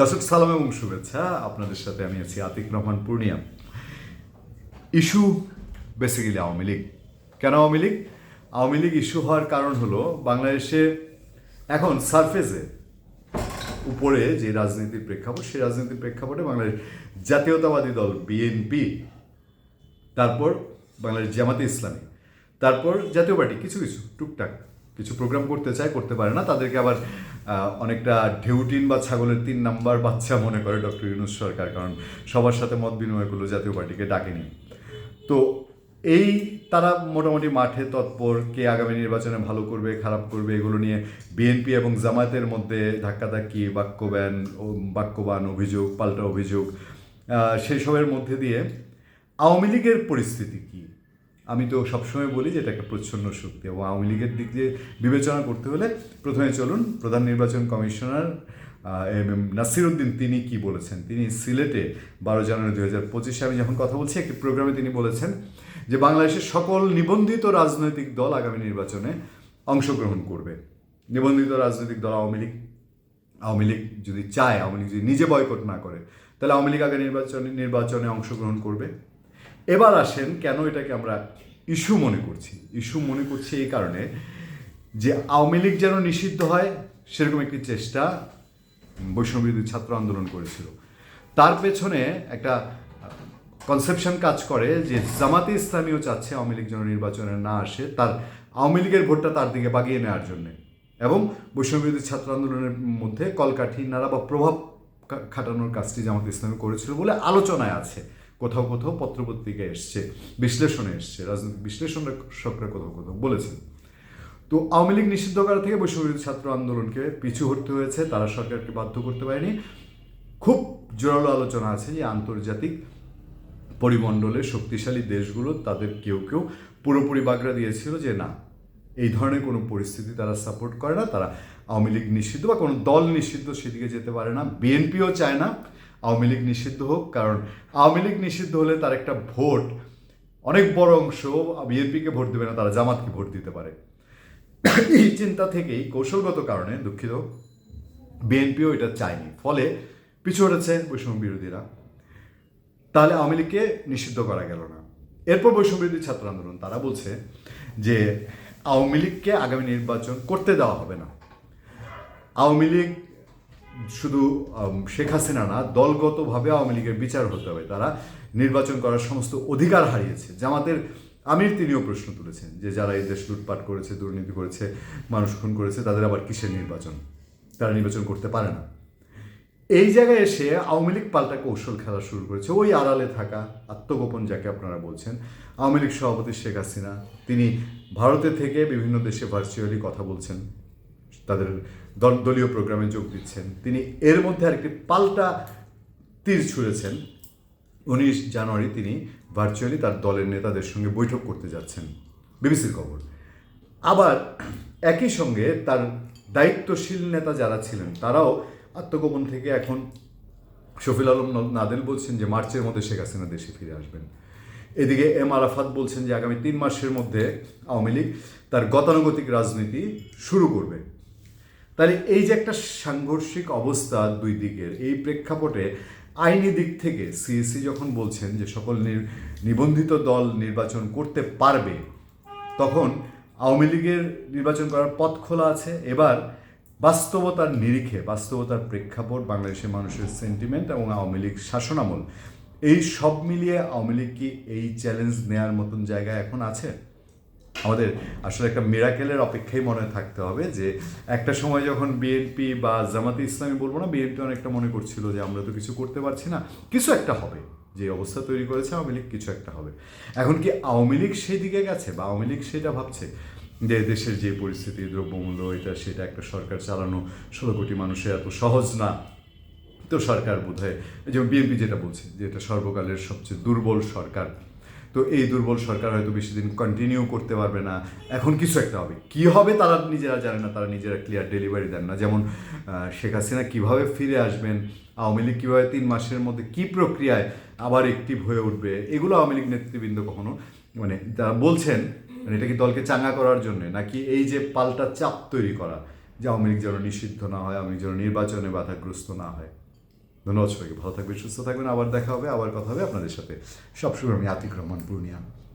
দর্শক, সালাম এবং শুভেচ্ছা। আপনাদের সাথে আমি আছি Atiq Rahman Purnia. Issue basically Awami League. কেন আওয়ামী লীগ? আওয়ামী লীগ ইস্যু হওয়ার কারণ হলো বাংলাদেশে এখন সারফেসে উপরে যে রাজনীতির প্রেক্ষাপট, সেই রাজনীতির প্রেক্ষাপটে বাংলাদেশ জাতীয়তাবাদী দল বিএনপি তারপর বাংলাদেশ জামাতে ইসলামী, তারপর জাতীয় পার্টি, কিছু কিছু, টুকটাক। কিছু প্রোগ্রাম করতে চায়, করতে পারে না। তাদেরকে আবার অনেকটা ঢেউটিন বা ছাগলের তিন নাম্বার বাচ্চা মনে করে ডক্টর ইউনুস সরকার কারণ সবার সাথে মত বিনিময় করল জাতীয় পার্টিকে ডাকেনি। তো এই তারা মোটামুটি মাঠে তৎপর কে আগামী নির্বাচনে ভালো করবে খারাপ করবে এগুলো নিয়ে বিএনপি এবং জামায়াতের মধ্যে ধাক্কাধাক্কি বাক্যবান বাক্যবান অভিযোগ পাল্টা অভিযোগ আহ, সেই সবের মধ্যে দিয়ে আওয়ামী লীগের পরিস্থিতি কি? আমি তো সবসময় বলি যে এটা একটা প্রচ্ছন্ন শক্তি এবং আওয়ামী লীগের দিক দিয়ে বিবেচনা করতে হলে প্রথমে চলুন প্রধান নির্বাচন কমিশনার এম এম, নাসিরুদ্দিন তিনি কি বলেছেন? তিনি সিলেটে বারো জানুয়ারি দু হাজার পঁচিশে আমি যখন কথা বলছি, একটি প্রোগ্রামে তিনি বলেছেন যে বাংলাদেশের সকল নিবন্ধিত রাজনৈতিক দল আগামী নির্বাচনে অংশগ্রহণ করবে। নিবন্ধিত রাজনৈতিক দল আওয়ামী লীগ আওয়ামী লীগ যদি চায়, আওয়ামী লীগ যদি নিজে বয়কট না করে, তাহলে আওয়ামী লীগ আগে নির্বাচনে নির্বাচনে অংশগ্রহণ করবে। এবার আসেন কেন এটাকে আমরা ইস্যু মনে করছি, ইস্যু মনে করছি এই কারণে যে আওয়ামী লীগ যেন নিষিদ্ধ হয়, সেরকম একটি চেষ্টা বৈষ্ণববিরোধী ছাত্র আন্দোলন করেছিল। তার পেছনে একটা কনসেপশন কাজ করে যে জামাতে ইসলামীও চাচ্ছে আওয়ামী লীগ যেন নির্বাচনে না আসে, তার আওয়ামী লীগের ভোটটা তার দিকে বাগিয়ে নেওয়ার জন্যে। এবং বৈষ্ণববিরোধী ছাত্র আন্দোলনের মধ্যে কলকাঠি, নাড়া বা প্রভাব খাটানোর কাজটি জামাত ইসলামী করেছিল বলে আলোচনায় আছে। কোথাও কোথাও পত্রপত্রিকায় এসছে, বিশ্লেষণে এসছে, রাজনৈতিক বিশ্লেষণকরা কোথাও কোথাও বলেছেন। তো আওয়ামী লীগ নিষিদ্ধ করা থেকে বৈষম্যবিরোধী ছাত্র আন্দোলনকে পিছু হটতে হয়েছে, তারা সরকারকে বাধ্য করতে পারেনি। খুব জোরালো আলোচনা আছে যে আন্তর্জাতিক পরিমণ্ডলে শক্তিশালী দেশগুলো তাদের কেউ কেউ পুরোপুরি বাগড়া দিয়েছিল যে না, এই ধরনের কোনো পরিস্থিতি তারা সাপোর্ট করে না, তারা আওয়ামী লীগ নিষিদ্ধ বা কোনো দল নিষিদ্ধ সেদিকে যেতে পারে না। বিএনপিও চায় না আওয়ামী লীগ নিষিদ্ধ হোক, কারণ আওয়ামী লীগ নিষিদ্ধ হলে তার একটা ভোট, অনেক বড় অংশ বিএনপিকে ভোট দেবে না, তারা জামাতকে ভোট দিতে পারে। এই চিন্তা থেকেই কৌশলগত কারণে দুঃখিত, বিএনপিও এটা চায়নি। ফলে পিছু হটেছে বৈষম্য বিরোধীরা। তাহলে আওয়ামী লীগকে নিষিদ্ধ করা গেল না। এরপর বৈষম্য বিরোধী ছাত্র আন্দোলন, তারা বলছে যে আওয়ামী লীগকে আগামী নির্বাচন করতে দেওয়া হবে না। আওয়ামী লীগ শুধু শেখ হাসিনা না, দলগতভাবে আওয়ামী লীগের বিচার হতে হবে। তারা নির্বাচন করার সমস্ত অধিকার হারিয়েছে। জামাতের আমির তিনিও প্রশ্ন তুলেছেন যে যারা এই দেশ লুটপাট করেছে, দুর্নীতি করেছে, মানুষ খুন করেছে, তাদের আবার কিসের নির্বাচন? তারা নির্বাচন করতে পারে না। এই জায়গায় এসে আওয়ামী লীগ পাল্টা কৌশল খেলা শুরু করেছে। ওই আড়ালে থাকা আত্মগোপন যাকে আপনারা বলছেন, আওয়ামী লীগ সভাপতি শেখ হাসিনা, তিনি ভারতে থেকে বিভিন্ন দেশে ভার্চুয়ালি কথা বলছেন। তাদের দল- দলীয় প্রোগ্রামে যোগ দিচ্ছেন। তিনি এর মধ্যে আরেকটি পাল্টা তীর ছুঁড়েছেন। উনিশ জানুয়ারি তিনি ভার্চুয়ালি তার দলের নেতাদের সঙ্গে বৈঠক করতে যাচ্ছেন। বিবিসির খবর। আবার একই সঙ্গে তার দায়িত্বশীল নেতা যারা ছিলেন, তারাও আত্মগোপন থেকে এখন শফিল আলম নাদেল বলছেন যে মার্চের মধ্যে শেখ হাসিনা দেশে ফিরে আসবেন। এদিকে এম আরাফাত বলছেন যে আগামী তিন মাসের মধ্যে আওয়ামী লীগ তার গতানুগতিক রাজনীতি শুরু করবে। তাহলে এই যে একটা সাংঘর্ষিক অবস্থা দুই দিকের, এই প্রেক্ষাপটে আইনি দিক থেকে সিএসসি যখন বলছেন যে সকল নিবন্ধিত দল নির্বাচন করতে পারবে, তখন আওয়ামী লীগের নির্বাচন করার পথ খোলা আছে। এবার বাস্তবতার নিরিখে, বাস্তবতার প্রেক্ষাপট বাংলাদেশের মানুষের সেন্টিমেন্ট এবং আওয়ামী লীগ শাসনামল, এই সব মিলিয়ে আওয়ামী লীগ কি এই চ্যালেঞ্জ নেয়ার মতন জায়গায় এখন আছে? আমাদের আসলে একটা মিরাকেলের অপেক্ষাই মনে থাকতে হবে যে একটা সময় যখন বিএনপি বা জামাতে ইসলামী বলব না বিএনপি অনেকটা মনে করছিল যে আমরা তো কিছু করতে পারছি না। কিছু একটা হবে। যে অবস্থা তৈরি করেছে আওয়ামী লীগ, কিছু একটা হবে। এখন কি আওয়ামী লীগ সেই দিকে গেছে বা আওয়ামী লীগ সেটা ভাবছে? যে দেশের যে পরিস্থিতি, দ্রব্যমূল্য, এটা সেটা একটা সরকার চালানো, ষোলো কোটি মানুষের এত সহজ না। তো সরকার বোধ হয় যেমন বিএনপি যেটা বলছে, যে এটা সর্বকালের সবচেয়ে দুর্বল সরকার। তো এই দুর্বল সরকার হয়তো বেশি দিন কন্টিনিউ করতে পারবে না। এখন কিছু একটা হবে। কি হবে তারা নিজেরা জানে না, তারা নিজেরা ক্লিয়ার ডেলিভারি দেন না। যেমন শেখ হাসিনা কীভাবে ফিরে আসবেন, আওয়ামী লীগ কীভাবে তিন মাসের মধ্যে কী প্রক্রিয়ায় আবার অ্যাক্টিভ হয়ে উঠবে, এগুলো আওয়ামী লীগ নেতৃবৃন্দ কখনো মানে তারা বলছেন মানে এটা কি দলকে চাঙ্গা করার জন্য, নাকি এই যে পাল্টা চাপ তৈরি করা, যে আওয়ামী লীগ যেন নিষিদ্ধ না হয়, আওয়ামী লীগ যেন নির্বাচনে বাধাগ্রস্ত না হয়। ধন্যবাদ সবাইকে ভালো থাকবেন, সুস্থ থাকবেন, আবার দেখা হবে, আবার কথা হবে আপনাদের সাথে। সবসময় আমি আতিক রহমান, পূর্ণিয়া।